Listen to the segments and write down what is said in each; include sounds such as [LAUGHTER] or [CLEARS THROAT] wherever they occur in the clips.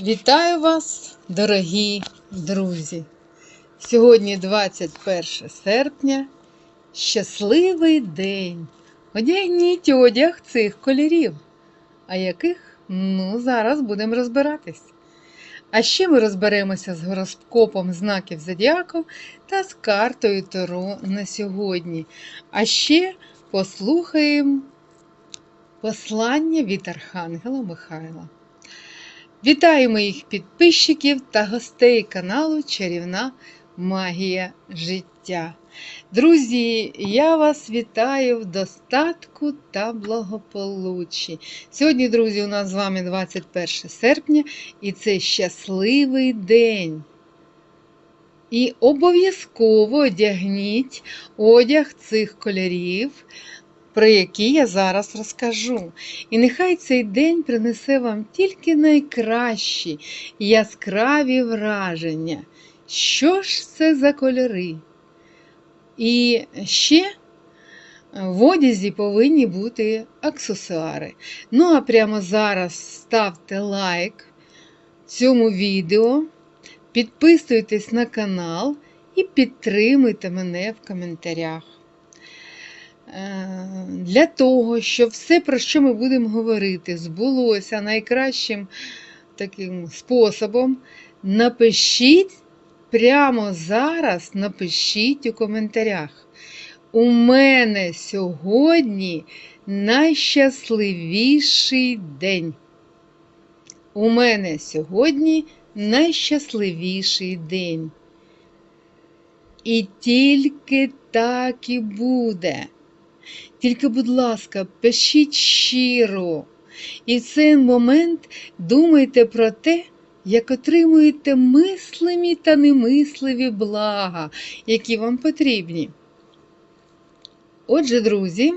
Вітаю вас, дорогі друзі! Сьогодні 21 серпня. Щасливий день! Одягніть одяг цих кольорів. А яких? Ну, зараз будемо розбиратись. А ще ми розберемося з гороскопом знаків зодіаку та з картою Таро на сьогодні. А ще послухаємо послання від Архангела Михайла. Вітаю моїх підписчиків та гостей каналу Чарівна Магія життя. Друзі, я вас вітаю в достатку та благополуччі. Сьогодні, друзі, у нас з вами 21 серпня і це щасливий день. І обов'язково одягніть одяг цих кольорів, про які я зараз розкажу. І нехай цей день принесе вам тільки найкращі яскраві враження. Що ж це за кольори? І ще в одязі повинні бути аксесуари. Ну, а прямо зараз ставте лайк цьому відео, підписуйтесь на канал і підтримуйте мене в коментарях. Е, Для того, щоб все, про що ми будемо говорити, збулося найкращим таким способом, напишіть прямо зараз, напишіть у коментарях. У мене сьогодні найщасливіший день. У мене сьогодні найщасливіший день. І тільки так і буде. Тільки, будь ласка, пишіть щиро. І в цей момент думайте про те, як отримуєте мислимі та немисливі блага, які вам потрібні. Отже, друзі,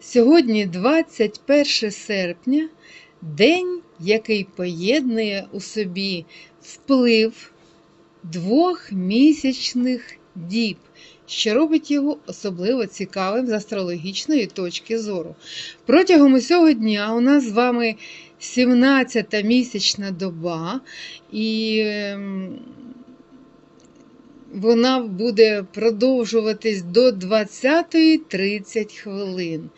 сьогодні 21 серпня, день, який поєднує у собі вплив двох місячних діб, що робить його особливо цікавим з астрологічної точки зору. Протягом усього дня у нас з вами 17-та місячна доба, і ем, вона буде продовжуватись до 20.30 хвилин.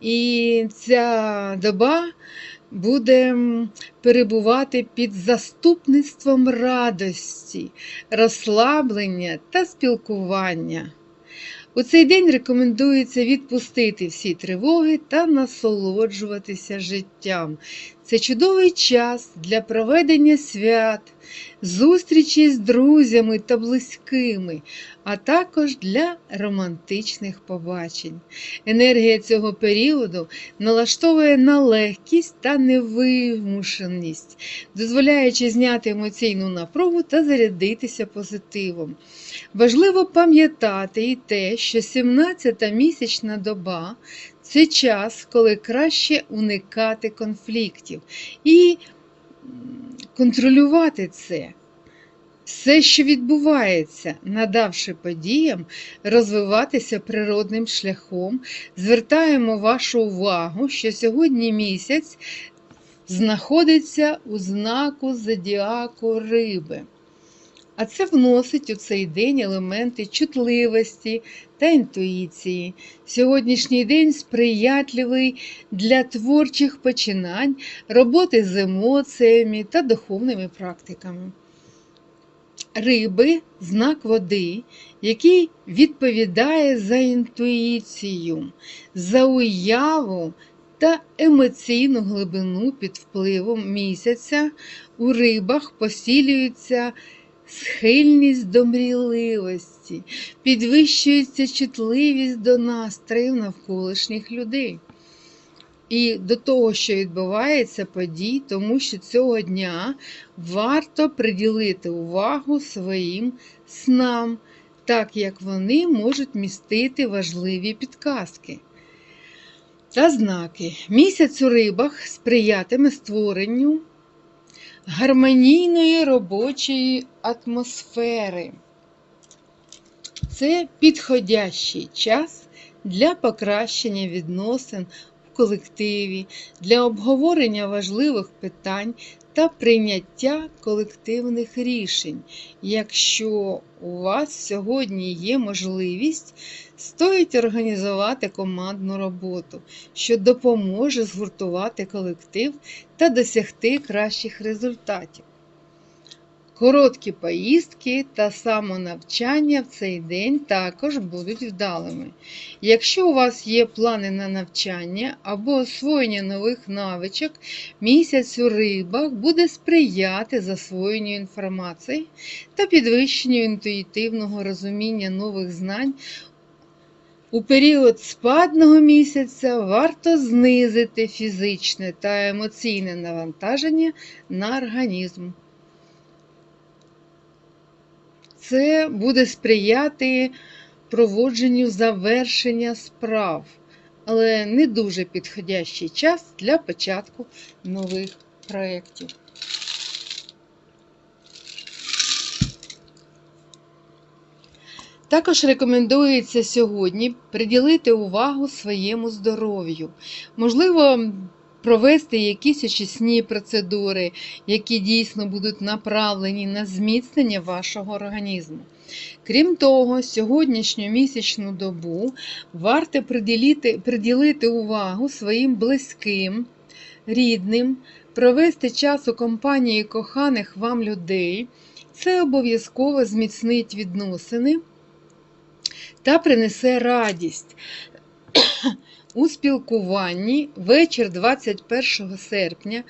І ця доба буде перебувати під заступництвом радості, розслаблення та спілкування. У цей день рекомендується відпустити всі тривоги та насолоджуватися життям. Це чудовий час для проведення свят, зустрічі з друзями та близькими, а також для романтичних побачень. Енергія цього періоду налаштовує на легкість та невимушеність, дозволяючи зняти емоційну напругу та зарядитися позитивом. Важливо пам'ятати і те, що 17-та місячна доба це час, коли краще уникати конфліктів і контролювати це. Все, що відбувається, надавши подіям розвиватися природним шляхом, звертаємо вашу увагу, що сьогодні місяць знаходиться у знаку зодіаку риби. А це вносить у цей день елементи чутливості та інтуїції. Сьогоднішній день сприятливий для творчих починань, роботи з емоціями та духовними практиками. Риби знак води, який відповідає за інтуїцію, за уяву та емоційну глибину під впливом місяця у рибах посілюється схильність до мрійливості, підвищується чутливість до настроїв навколишніх людей. І до того, що відбувається подій, тому що цього дня варто приділити увагу своїм снам, так як вони можуть містити важливі підказки. Та знаки. Місяць у рибах сприятиме створенню гармонійної робочої атмосфери. Це підходящий час для покращення відносин в колективі для обговорення важливих питань та прийняття колективних рішень. Якщо у вас сьогодні є можливість, стоїть організувати командну роботу, що допоможе згуртувати колектив та досягти кращих результатів. Короткі поїздки та самонавчання в цей день також будуть вдалими. Якщо у вас є плани на навчання або освоєння нових навичок, місяць у рибах буде сприяти засвоєнню інформації та підвищенню інтуїтивного розуміння нових знань. У період спадного місяця варто знизити фізичне та емоційне навантаження на організм. Це буде сприяти проводженню завершення справ, але не дуже підходящий час для початку нових проєктів. Також рекомендується сьогодні приділити увагу своєму здоров'ю. Можливо, провести якісь очисні процедури, які дійсно будуть направлені на зміцнення вашого організму. Крім того, сьогоднішню місячну добу варто приділити, приділити увагу своїм близьким, рідним, провести час у компанії коханих вам людей. Це обов'язково зміцнить відносини та принесе радість. [CLEARS THROAT] У спілкуванні вечір 21 серпня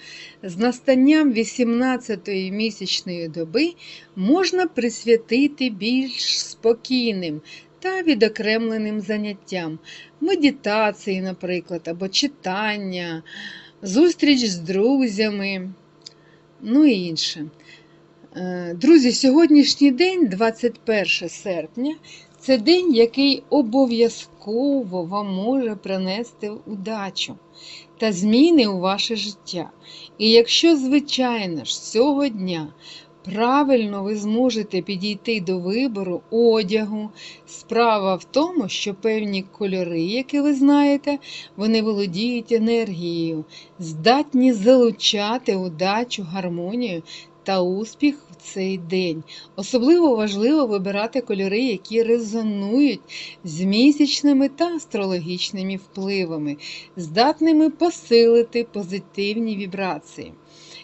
з настанням 18-ї місячної доби можна присвятити більш спокійним та відокремленим заняттям, медитації, наприклад, або читання, зустріч з друзями, ну і інше. Е, Друзі, сьогоднішній день, 21 серпня, це день, який обов'язково вам може принести удачу та зміни у ваше життя. І якщо, звичайно ж, цього дня правильно ви зможете підійти до вибору одягу, справа в тому, що певні кольори, які ви знаєте, вони володіють енергією, здатні залучати удачу, гармонію та успіх в цей день. Особливо важливо вибирати кольори, які резонують з місячними та астрологічними впливами, здатними посилити позитивні вібрації.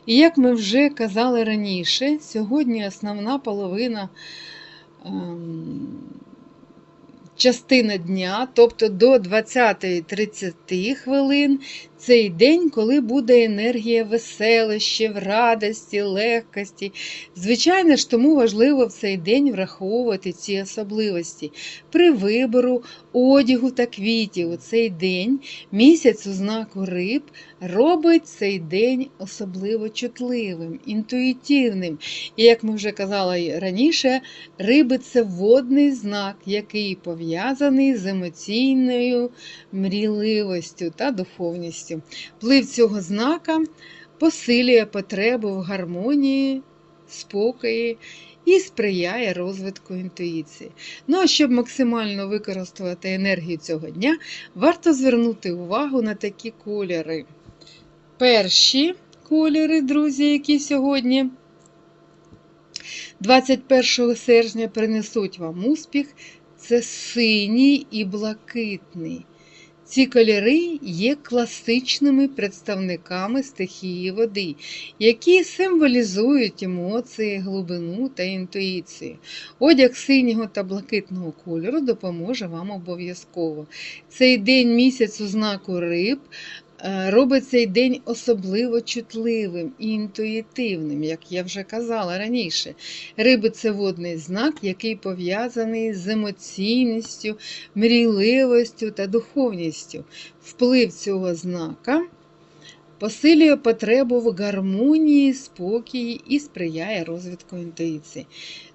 І як ми вже казали раніше, сьогодні основна половина. Ем, Частина дня, тобто до 20-30 хвилин, цей день, коли буде енергія веселищів, радості, легкості. Звичайно ж, тому важливо в цей день враховувати ці особливості. При вибору одягу та квітів у цей день місяць у знаку риб робить цей день особливо чутливим, інтуїтивним. І як ми вже казали раніше, риби це водний знак, який пов'язаний з емоційною мрійливостю та духовністю. Вплив цього знака посилює потребу в гармонії, спокої і сприяє розвитку інтуїції. Ну а щоб максимально використовувати енергію цього дня, варто звернути увагу на такі кольори. Перші кольори, друзі, які сьогодні 21 серпня принесуть вам успіх, це синій і блакитний. Ці кольори є класичними представниками стихії води, які символізують емоції, глибину та інтуїцію. Одяг синього та блакитного кольору допоможе вам обов'язково. Цей день місяць у знаку риб робить цей день особливо чутливим і інтуїтивним, як я вже казала раніше. Риби це водний знак, який пов'язаний з емоційністю, мрійливостю та духовністю. Вплив цього знака посилює потребу в гармонії, спокої і сприяє розвитку інтуїції.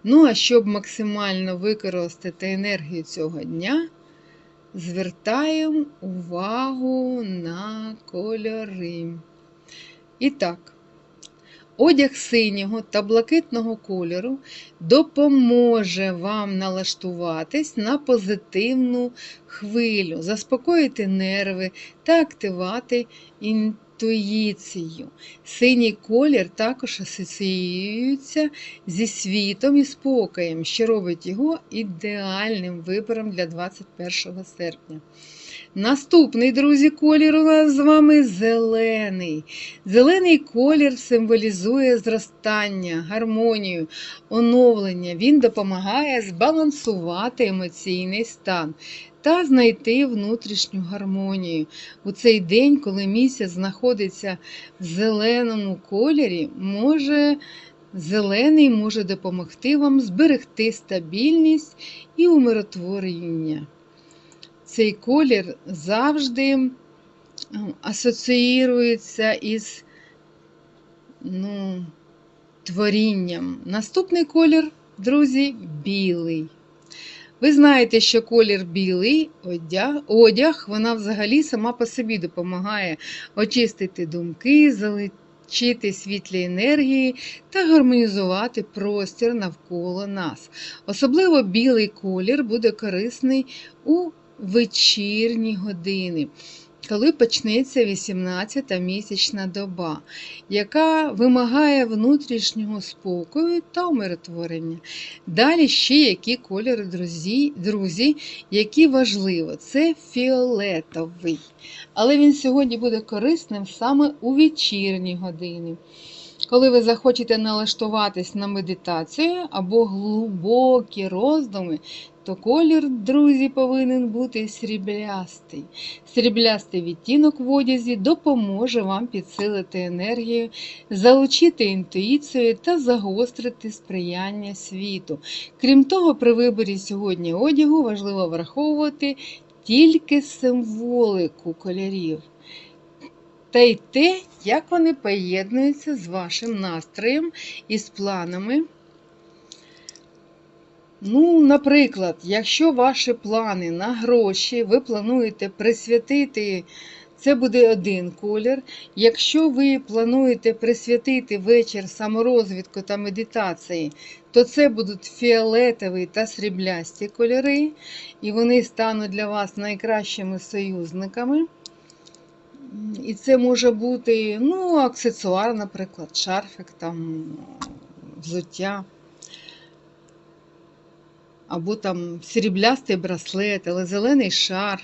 Ну а щоб максимально використати енергію цього дня, звертаємо увагу на кольори. І так, Одяг синього та блакитного кольору допоможе вам налаштуватись на позитивну хвилю, заспокоїти нерви та активати активувати інтуїцію. Синій колір також асоціюється зі світом і спокоєм, що робить його ідеальним вибором для 21 серпня. Наступний, друзі, колір у нас з вами зелений. Зелений колір символізує зростання, гармонію, оновлення. Він допомагає збалансувати емоційний стан та знайти внутрішню гармонію. У цей день, коли місяць знаходиться в зеленому кольорі, може. Зелений може допомогти вам зберегти стабільність і умиротворення цей колір завжди асоціюється із ну, творінням. Наступний колір, друзі, білий. Ви знаєте, що колір білий одяг, одяг, вона взагалі сама по собі допомагає очистити думки, залучити світлі енергії та гармонізувати простір навколо нас. Особливо білий колір буде корисний у вечірні години, коли почнеться 18-та місячна доба, яка вимагає внутрішнього спокою та умиротворення. Далі ще які кольори, друзі, друзі, які важливо, це фіолетовий. Але він сьогодні буде корисним саме у вечірні години. Коли ви захочете налаштуватись на медитацію або глибокі роздуми, то колір, друзі, повинен бути сріблястий. Сріблястий відтінок в одязі допоможе вам підсилити енергію, залучити інтуїцію та загострити сприяння світу. Крім того, при виборі сьогодні одягу важливо враховувати тільки символику кольорів. Та й те, як вони поєднуються з вашим настроєм і з планами. Ну, наприклад, якщо ваші плани на гроші, ви плануєте присвятити, це буде один колір. Якщо ви плануєте присвятити вечір саморозвідку та медитації, то це будуть фіолетові та сріблясті кольори, і вони стануть для вас найкращими союзниками. І це може бути ну, аксесуар, наприклад, шарфик, там, взуття або там сріблястий браслет, але зелений шарф.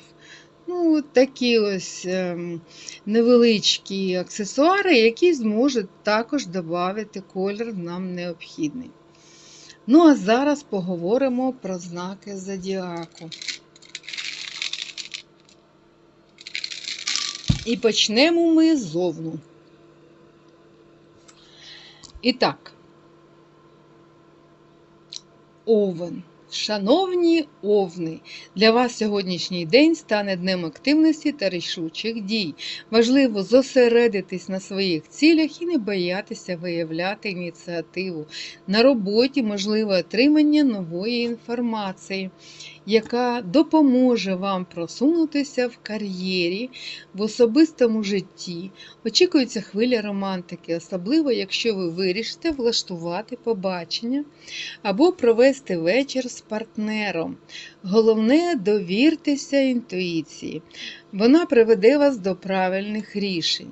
Ну, такі ось ем, невеличкі аксесуари, які зможуть також додати колір нам необхідний. Ну, а зараз поговоримо про знаки зодіаку. І почнемо ми зовну. І так, овен. Шановні овни, для вас сьогоднішній день стане днем активності та рішучих дій. Важливо зосередитись на своїх цілях і не боятися виявляти ініціативу. На роботі можливе отримання нової інформації яка допоможе вам просунутися в кар'єрі, в особистому житті. Очікується хвиля романтики, особливо, якщо ви вирішите влаштувати побачення або провести вечір з партнером. Головне довіртеся інтуїції. Вона приведе вас до правильних рішень.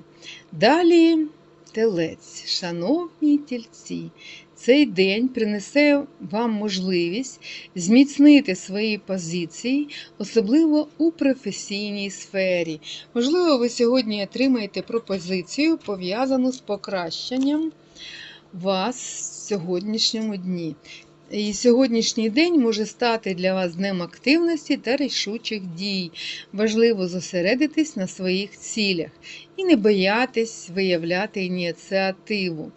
Далі телець, шановні тільці, цей день принесе вам можливість зміцнити свої позиції, особливо у професійній сфері. Можливо, ви сьогодні отримаєте пропозицію, пов'язану з покращенням вас в сьогоднішньому дні. І сьогоднішній день може стати для вас днем активності та рішучих дій. Важливо зосередитись на своїх цілях і не боятись виявляти ініціативу.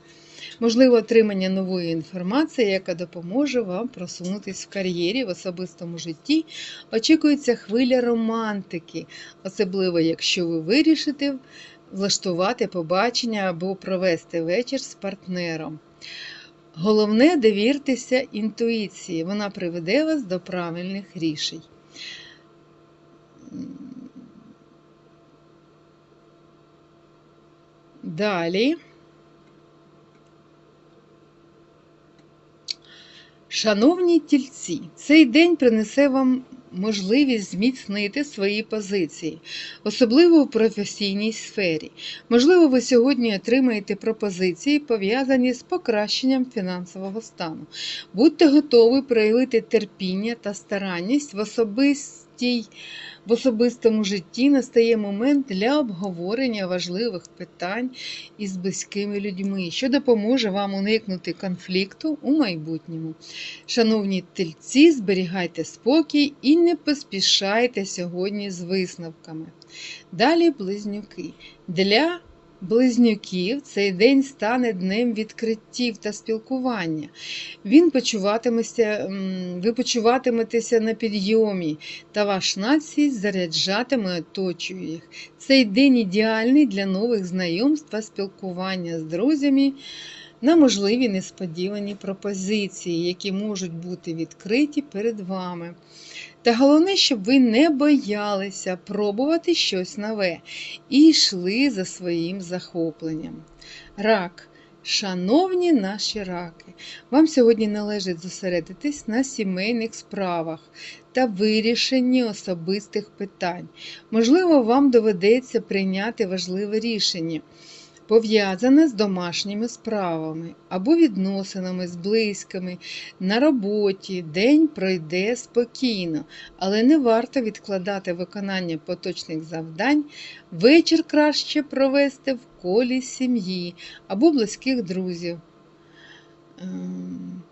Можливо, отримання нової інформації, яка допоможе вам просунутися в кар'єрі в особистому житті. Очікується хвиля романтики, особливо, якщо ви вирішите влаштувати побачення або провести вечір з партнером. Головне довіртеся інтуїції, вона приведе вас до правильних рішень. Далі. Шановні тільці, цей день принесе вам можливість зміцнити свої позиції, особливо в професійній сфері. Можливо, ви сьогодні отримаєте пропозиції, пов'язані з покращенням фінансового стану. Будьте готові проявити терпіння та старанність в особистій. В особистому житті настає момент для обговорення важливих питань із близькими людьми, що допоможе вам уникнути конфлікту у майбутньому. Шановні тельці, зберігайте спокій і не поспішайте сьогодні з висновками. Далі близнюки. Для близнюків цей день стане днем відкриттів та спілкування. Він почуватиметься, ви почуватиметеся на підйомі, та ваш націй заряджатиме оточує їх. Цей день ідеальний для нових знайомств та спілкування з друзями на можливі несподівані пропозиції, які можуть бути відкриті перед вами. Та головне, щоб ви не боялися пробувати щось нове і йшли за своїм захопленням. Рак. Шановні наші раки, вам сьогодні належить зосередитись на сімейних справах та вирішенні особистих питань. Можливо, вам доведеться прийняти важливе рішення, пов'язане з домашніми справами або відносинами з близькими. На роботі день пройде спокійно, але не варто відкладати виконання поточних завдань. Вечір краще провести в колі сім'ї або близьких друзів. Ем,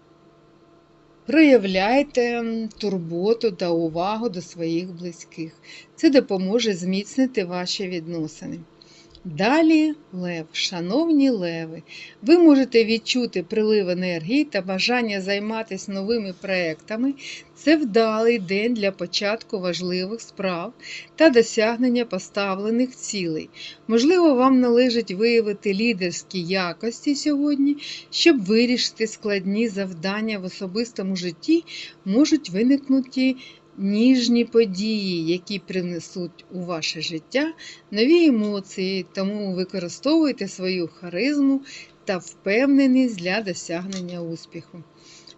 Проявляйте турботу та увагу до своїх близьких. Це допоможе зміцнити ваші відносини. Далі лев, шановні леви, ви можете відчути прилив енергії та бажання займатися новими проектами. Це вдалий день для початку важливих справ та досягнення поставлених цілей. Можливо, вам належить виявити лідерські якості сьогодні, щоб вирішити складні завдання в особистому житті, можуть виникнути ніжні події, які принесуть у ваше життя нові емоції, тому використовуйте свою харизму та впевненість для досягнення успіху.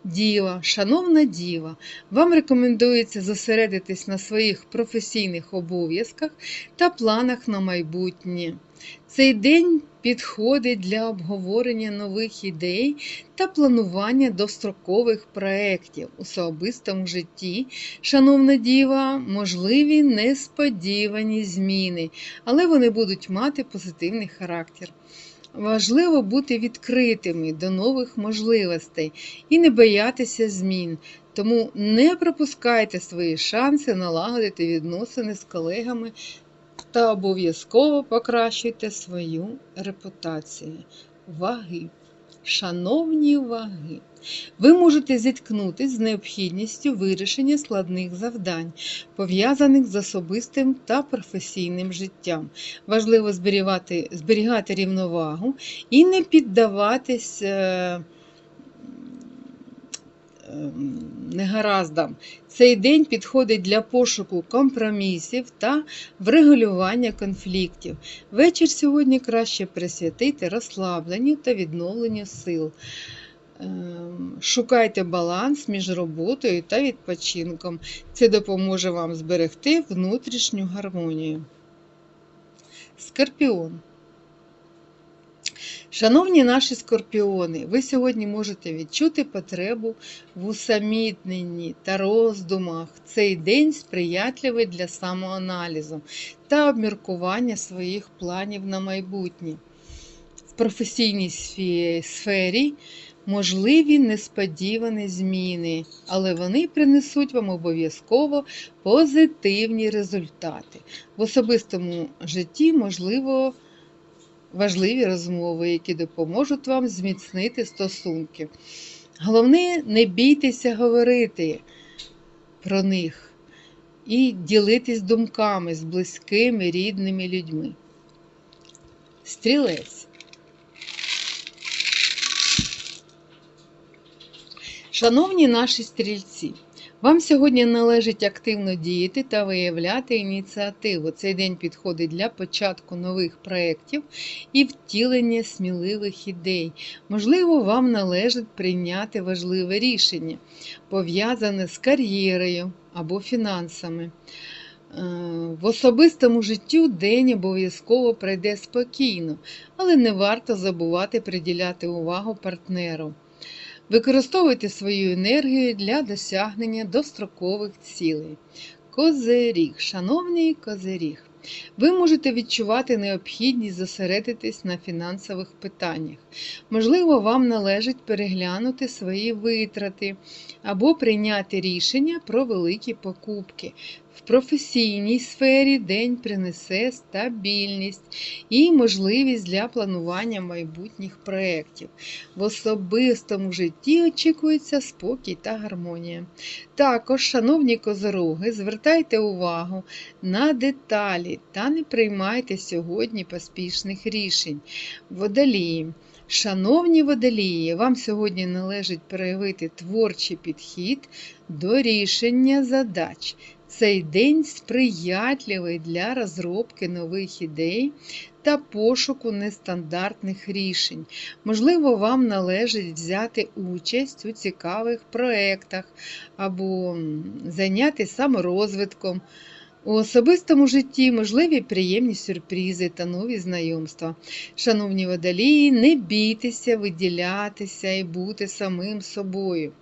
Діва, шановна діва, вам рекомендується зосередитись на своїх професійних обов'язках та планах на майбутнє. Цей день підходить для обговорення нових ідей та планування дострокових проєктів у особистому житті. Шановна діва, можливі несподівані зміни, але вони будуть мати позитивний характер. Важливо бути відкритими до нових можливостей і не боятися змін. Тому не пропускайте свої шанси налагодити відносини з колегами та обов'язково покращуйте свою репутацію. Ваги. Шановні ваги, ви можете зіткнутися з необхідністю вирішення складних завдань, пов'язаних з особистим та професійним життям. Важливо зберігати, рівновагу і не піддаватись е, негараздам. Цей день підходить для пошуку компромісів та врегулювання конфліктів. Вечір сьогодні краще присвятити розслабленню та відновленню сил. Ем, Шукайте баланс між роботою та відпочинком. Це допоможе вам зберегти внутрішню гармонію. Скорпіон. Шановні наші скорпіони, ви сьогодні можете відчути потребу в усамітненні та роздумах. Цей день сприятливий для самоаналізу та обміркування своїх планів на майбутнє. В професійній сфері можливі несподівані зміни, але вони принесуть вам обов'язково позитивні результати. В особистому житті можливо важливі розмови, які допоможуть вам зміцнити стосунки. Головне, не бійтеся говорити про них і ділитись думками з близькими, рідними людьми. Стрілець. Шановні наші стрільці, Вам сьогодні належить активно діяти та виявляти ініціативу. Цей день підходить для початку нових проєктів і втілення сміливих ідей. Можливо, вам належить прийняти важливе рішення, пов'язане з кар'єрою або фінансами. Е, В особистому життю день обов'язково пройде спокійно, але не варто забувати приділяти увагу партнеру. Використовуйте свою енергію для досягнення дострокових цілей. Козиріг, шановний козиріг, ви можете відчувати необхідність зосередитись на фінансових питаннях. Можливо, вам належить переглянути свої витрати або прийняти рішення про великі покупки. В професійній сфері день принесе стабільність і можливість для планування майбутніх проєктів. В особистому житті очікується спокій та гармонія. Також, шановні козороги, звертайте увагу на деталі та не приймайте сьогодні поспішних рішень. Водолії. Шановні водолії, вам сьогодні належить проявити творчий підхід до рішення задач. Цей день сприятливий для розробки нових ідей та пошуку нестандартних рішень. Можливо, вам належить взяти участь у цікавих проєктах або зайнятися саморозвитком. У особистому житті можливі приємні сюрпризи та нові знайомства. Шановні водолії, не бійтеся виділятися і бути самим собою.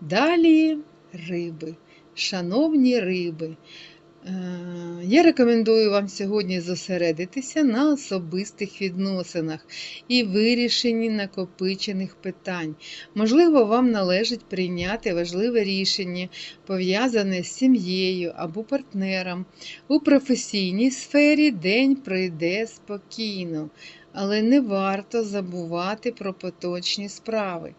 Далі риби. Шановні риби, е, я рекомендую вам сьогодні зосередитися на особистих відносинах і вирішенні накопичених питань. Можливо, вам належить прийняти важливе рішення, пов'язане з сім'єю або партнером. У професійній сфері день пройде спокійно. Але не варто забувати про поточні справи.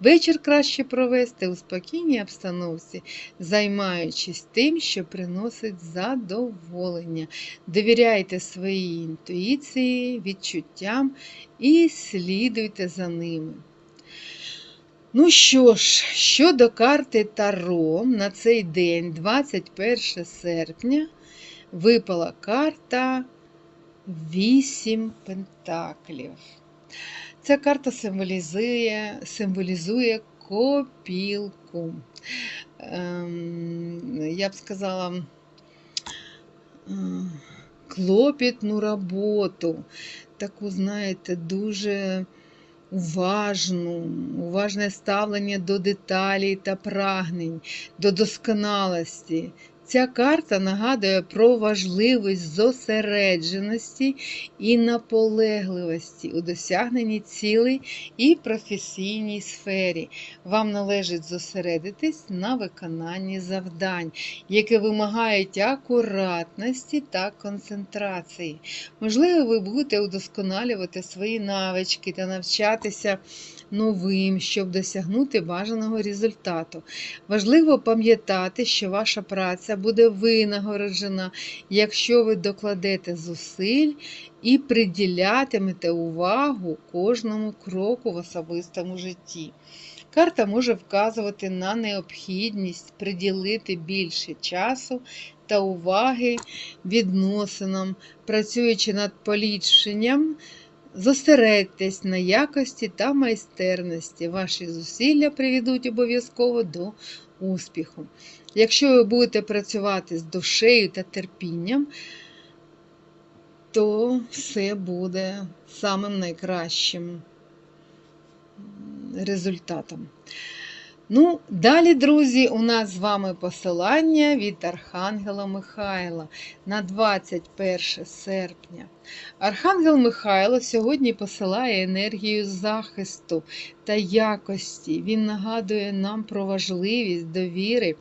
Вечір краще провести у спокійній обстановці, займаючись тим, що приносить задоволення. Довіряйте своїй інтуїції, відчуттям і слідуйте за ними. Ну що ж, щодо карти Таро на цей день, 21 серпня, випала карта Вісім пентаклів. Ця карта символізує символізує копілку. Ем, я б сказала, клопітну роботу, таку, знаєте, дуже уважну, уважне ставлення до деталей та прагнень, до досконалості. Ця карта нагадує про важливість зосередженості і наполегливості у досягненні цілей і професійній сфері. Вам належить зосередитись на виконанні завдань, які вимагають акуратності та концентрації. Можливо, ви будете удосконалювати свої навички та навчатися новим, щоб досягнути бажаного результату. Важливо пам'ятати, що ваша праця буде винагороджена, якщо ви докладете зусиль і приділятимете увагу кожному кроку в особистому житті. Карта може вказувати на необхідність приділити більше часу та уваги відносинам, працюючи над поліпшенням Зосередьтесь на якості та майстерності. Ваші зусилля приведуть обов'язково до успіху. Якщо ви будете працювати з душею та терпінням, то все буде самим найкращим результатом. Ну, далі, друзі, у нас з вами посилання від Архангела Михайла на 21 серпня. Архангел Михайло сьогодні посилає енергію захисту та якості. Він нагадує нам про важливість довіри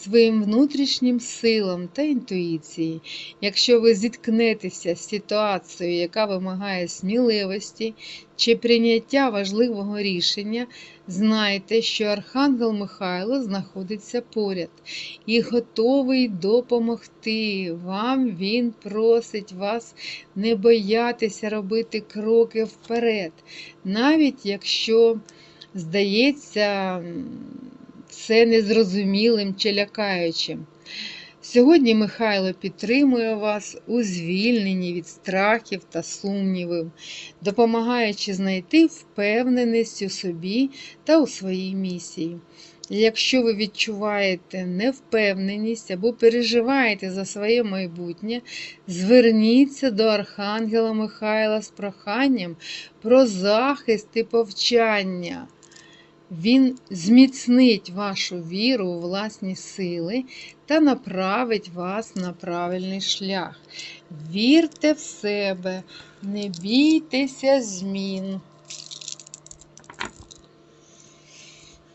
своїм внутрішнім силам та інтуїції. Якщо ви зіткнетеся з ситуацією, яка вимагає сміливості чи прийняття важливого рішення, знайте, що Архангел Михайло знаходиться поряд і готовий допомогти вам. Він просить вас не боятися робити кроки вперед, навіть якщо, здається, все незрозумілим чи лякаючим. Сьогодні Михайло підтримує вас у звільненні від страхів та сумнівів, допомагаючи знайти впевненість у собі та у своїй місії. Якщо ви відчуваєте невпевненість або переживаєте за своє майбутнє, зверніться до Архангела Михайла з проханням про захист і повчання. Він зміцнить вашу віру у власні сили та направить вас на правильний шлях. Вірте в себе, не бійтеся змін.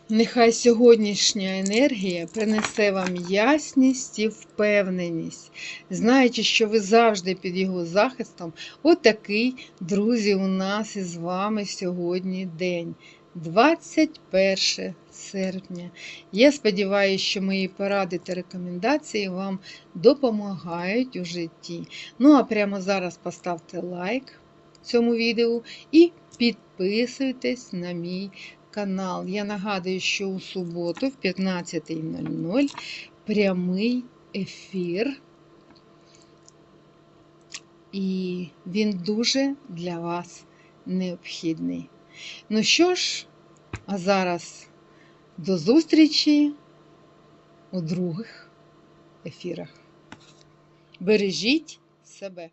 Нехай сьогоднішня енергія принесе вам ясність і впевненість, знаючи, що ви завжди під його захистом. Отакий, друзі, у нас із вами сьогодні день. 21 серпня. Я сподіваюся, що мої поради та рекомендації вам допомагають у житті. Ну а прямо зараз поставте лайк цьому відео і підписуйтесь на мій канал. Я нагадую, що у суботу в 15.00 прямий ефір. І він дуже для вас необхідний. Ну що ж, а зараз до зустрічі у других ефірах. Бережіть себе.